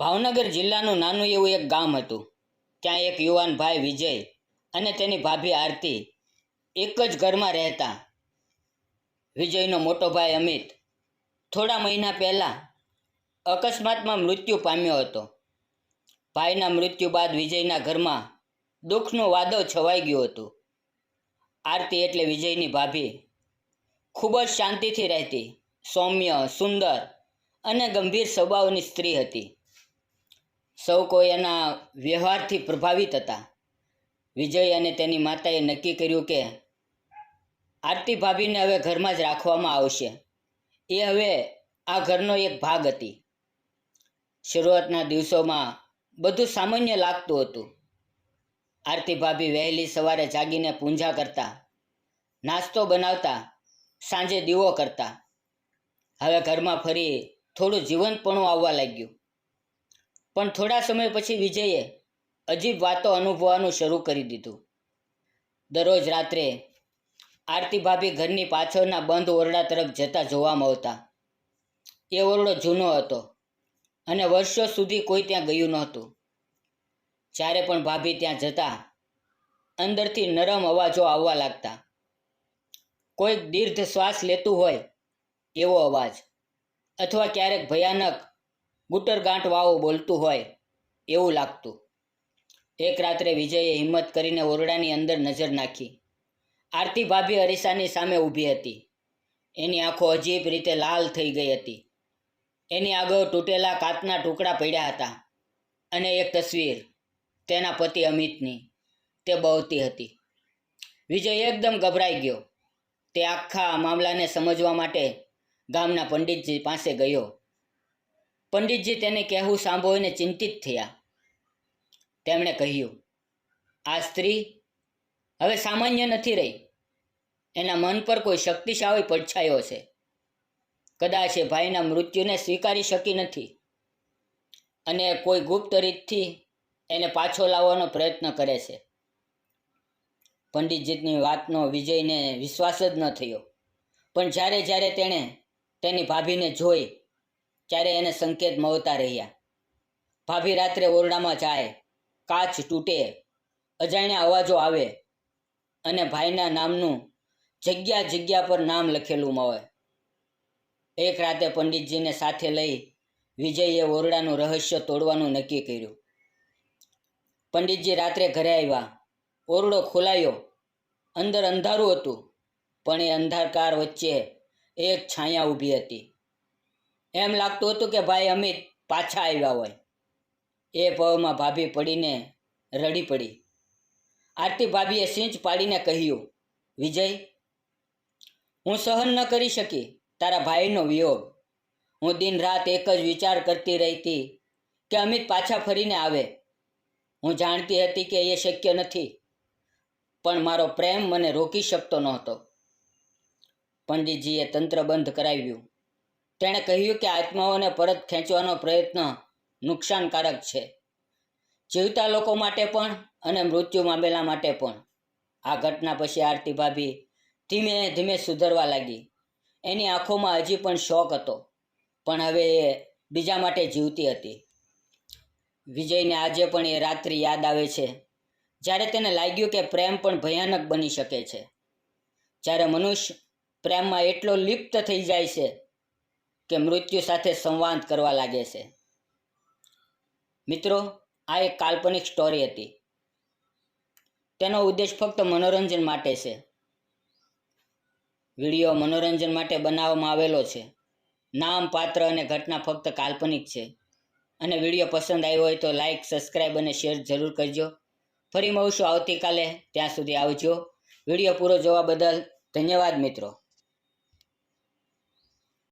ભાવનગર જિલ્લાનું નાનું એવું એક ગામ હતું. ત્યાં એક યુવાન ભાઈ વિજય અને તેની ભાભી આરતી એક જ ઘરમાં રહેતા. વિજયનો મોટો ભાઈ અમિત થોડા મહિના પહેલાં અકસ્માતમાં મૃત્યુ પામ્યો હતો. ભાઈના મૃત્યુ બાદ વિજયના ઘરમાં દુઃખનું વાદળ છવાઈ ગયું હતું. આરતી એટલે વિજયની ભાભી. ખૂબ જ શાંતિથી રહેતી. સૌમ્ય, સુંદર અને ગંભીર સ્વભાવની સ્ત્રી હતી. સૌ કોઈ એના વ્યવહારથી પ્રભાવિત હતા. વિજય અને તેની માતાએ નક્કી કર્યું કે આરતી ભાભીને હવે ઘરમાં જ રાખવામાં આવશે. એ હવે આ ઘરનો એક ભાગ હતી. શરૂઆતના દિવસોમાં બધું સામાન્ય લાગતું હતું. આરતી ભાભી વહેલી સવારે જાગીને પૂંજા કરતા, નાસ્તો બનાવતા, સાંજે દીવો કરતા. હવે ઘરમાં ફરી થોડું જીવંતપણું આવવા લાગ્યું. પણ થોડા સમય પછી વિજયે અજીબ વાતો અનુભવવાનું શરૂ કરી દીધું. દરરોજ રાત્રે આરતી ભાભી ઘરની પાછળના બંધ ઓરડા તરફ જતા જોવા મળતા એ ઓરડો જૂનો હતો અને વર્ષો સુધી કોઈ ત્યાં ગયું નહોતું. જ્યારે પણ ભાભી ત્યાં જતા અંદરથી નરમ અવાજો આવવા લાગતા. કોઈક દીર્ઘ શ્વાસ લેતું હોય એવો અવાજ અથવા ક્યારેક ભયાનક ગુટરગાંઠ વાવો બોલતું હોય એવું લાગતું. એક રાત્રે વિજયે હિંમત કરીને ઓરડાની અંદર નજર નાખી. આરતી ભાભી અરીસાની સામે ઊભી હતી. એની આંખો અજીબ રીતે લાલ થઈ ગઈ હતી. એની આગળ તૂટેલા કાચના ટુકડા પડ્યા હતા અને એક તસવીર તેના પતિ અમિતની તે બહતી હતી. વિજય એકદમ ગભરાઈ ગયો. તે આખા મામલાને સમજવા માટે ગામના પંડિતજી પાસે ગયો. પંડિતજી તેને કહેવું સાંભળીને ચિંતિત થયા. તેમણે કહ્યું, આ સ્ત્રી હવે સામાન્ય નથી રહી. એના મન પર કોઈ શક્તિશાળી પડછાયો છે. કદાચ એ ભાઈના મૃત્યુને સ્વીકારી શકી નથી. અને કોઈ ગુપ્ત રીતથી એને પાછો લાવવાનો પ્રયત્ન કરે છે. પંડિતજીની વાતનો વિજયને વિશ્વાસ જ ન થયો. પણ જ્યારે જ્યારે તેણે તેની ભાભીને જોઈ ત્યારે એને સંકેત મળતા રહ્યા. ભાભી રાત્રે ઓરડામાં જાય, કાચ તૂટે, અજાણ્યા અવાજો આવે અને ભાઈના નામનું જગ્યા જગ્યા પર નામ લખેલું મળે. એક રાતે પંડિતજીને સાથે લઈ વિજયે ઓરડાનું રહસ્ય તોડવાનું નક્કી કર્યું. પંડિતજી રાત્રે ઘરે આવ્યા. ઓરડો ખોલાયો. અંદર અંધારું હતું, પણ એ અંધારકાર વચ્ચે એક છાયા ઊભી હતી. એમ લાગતું હતું કે ભાઈ અમિત પાછા આવ્યા હોય. એ પવમાં ભાભી પડીને રડી પડી. આરતી ભાભીએ સિંચ પાડીને કહ્યું, વિજય, હું સહન ન કરી શકી, તારા ભાઈનો વિયોગ. હું દિન રાત એક જ વિચાર કરતી રહીતી કે અમિત પાછા ફરીને આવે. હું જાણતી હતી કે એ શક્ય નથી, પણ મારો પ્રેમ મને રોકી શકતો નહોતો. પંડિતજીએ તંત્ર બંધ કરાવ્યું. તેણે કહ્યું કે આત્માઓને પરત ખેંચવાનો પ્રયત્ન નુકસાનકારક છે. જીવતા લોકો માટે પણ અને મૃત્યુ પામેલા માટે પણ. આ ઘટના પછી આરતી ભાભી ધીમે ધીમે સુધરવા લાગી. એની આંખોમાં હજી પણ શોખ હતો, પણ હવે એ બીજા માટે જીવતી હતી. વિજયને આજે પણ એ રાત્રિ યાદ આવે છે, જ્યારે તેને લાગ્યું કે પ્રેમ પણ ભયાનક બની શકે છે. જ્યારે મનુષ્ય પ્રેમમાં એટલો લિપ્ત થઈ જાય છે કે મૃત્યુ સાથે સંવાદ કરવા લાગે છે. મિત્રો, આ એક કાલ્પનિક સ્ટોરી હતી. તેનો ઉદ્દેશ ફક્ત મનોરંજન માટે છે. વીડિયો મનોરંજન માટે બનાવવામાં આવેલો છે. નામ, પાત્ર અને ઘટના ફક્ત કાલ્પનિક છે. અને વીડિયો પસંદ આવ્યો હોય તો લાઇક સબસ્ક્રાઈબ અને શેર જરૂર કરજો. ફરી મળશું આવતીકાલે. ત્યાં સુધી આવજો. વીડિયો પૂરો જોવા બદલ ધન્યવાદ મિત્રો.